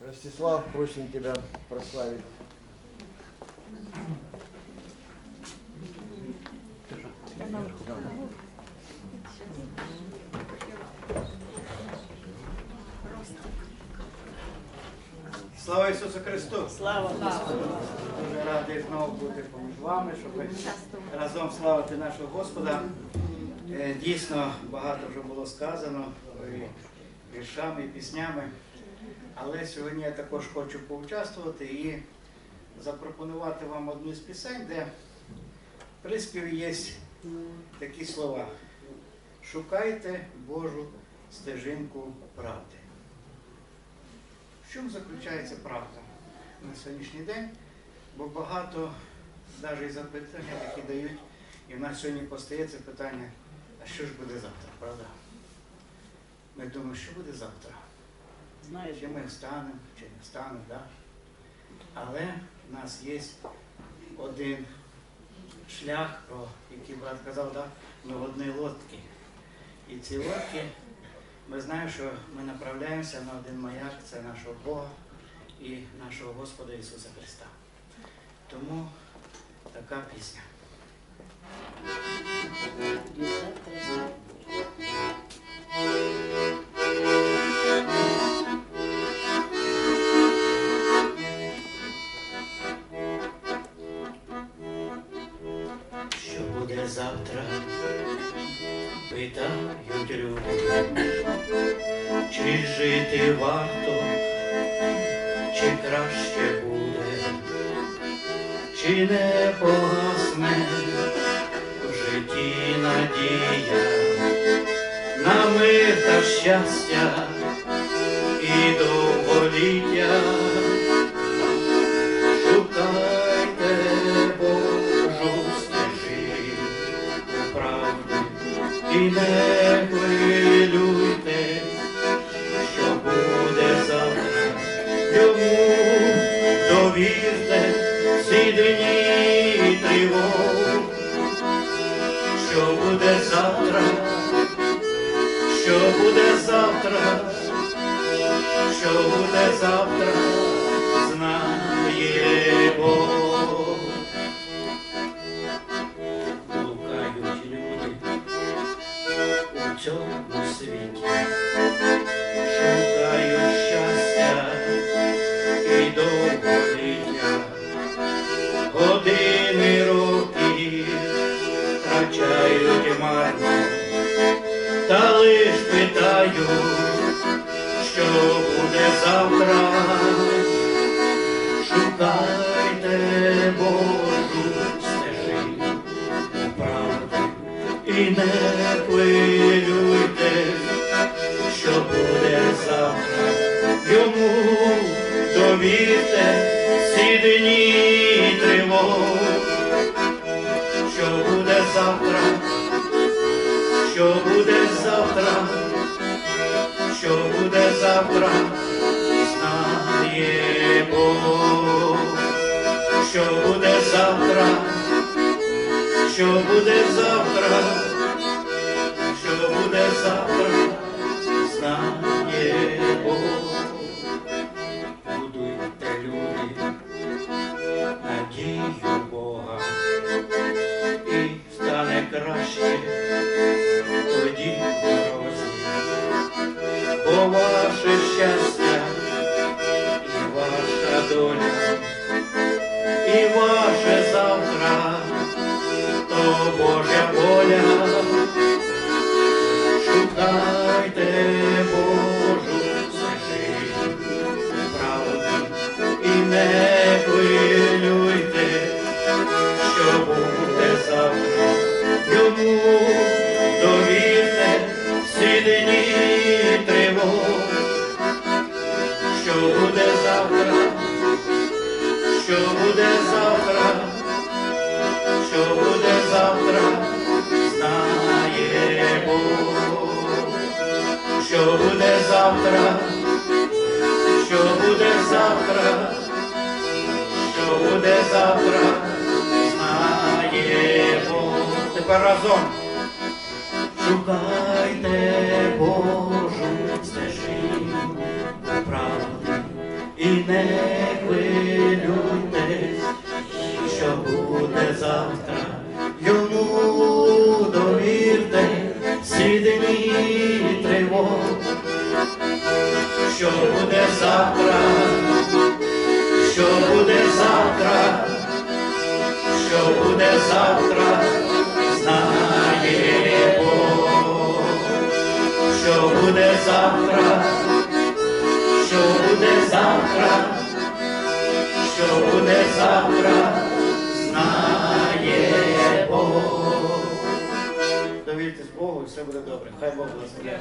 Ростислав, просим тебя прославить. Слава Ісусу Христу! Слава Господу! Дуже радий знову бути поміж вами, щоб разом славити нашого Господа. Е, Дійсно, багато вже було сказано і віршами, і піснями. Але сьогодні я також хочу поучаствувати і запропонувати вам одну з пісень, де в приспіві є такі слова. Шукайте Божу стежинку правди. В чому заключається правда на сьогоднішній день? Бо багато навіть запитань, які дають, і в нас сьогодні постає це питання, а що ж буде завтра, правда? Ми думаємо, що буде завтра? Чи Знаєте, ми встанемо, чи не встанемо, да? але в нас є один шлях, про який брат казав, да? ми в одній лодці. І ці лодки, ми знаємо, що ми направляємося на один маяк, це нашого Бога і нашого Господа Ісуса Христа. Тому така пісня. Завтра? Питають люди, чи жити варто, чи краще буде, чи не погасне в житті надія на мир та щастя і не хвилюйте, що буде завтра. Йому довірте всі дні тривог, що буде завтра, що буде завтра, що буде завтра, втрачають марно, та лиш питаю, що буде завтра. Шукайте Божу стежину правди і не хвилюйте, що буде завтра. Йому довірте всі дні тривог, завтра, знає Бог, що буде завтра, що буде завтра, що буде завтра. Йому довірте всі дні тривог, що буде завтра, що буде завтра, що буде завтра, знає Бог, що буде завтра, що буде завтра, що буде завтра, Тепер разом. Шукайте Божу стежину правди і не хвилюйтесь, що буде завтра, йому довірте всі дні тривог, що буде завтра, що буде завтра, що буде завтра, що буде завтра, що буде завтра, що буде завтра, знає Бог. Довіртесь Богу, і все буде добре. Хай Бог благословить.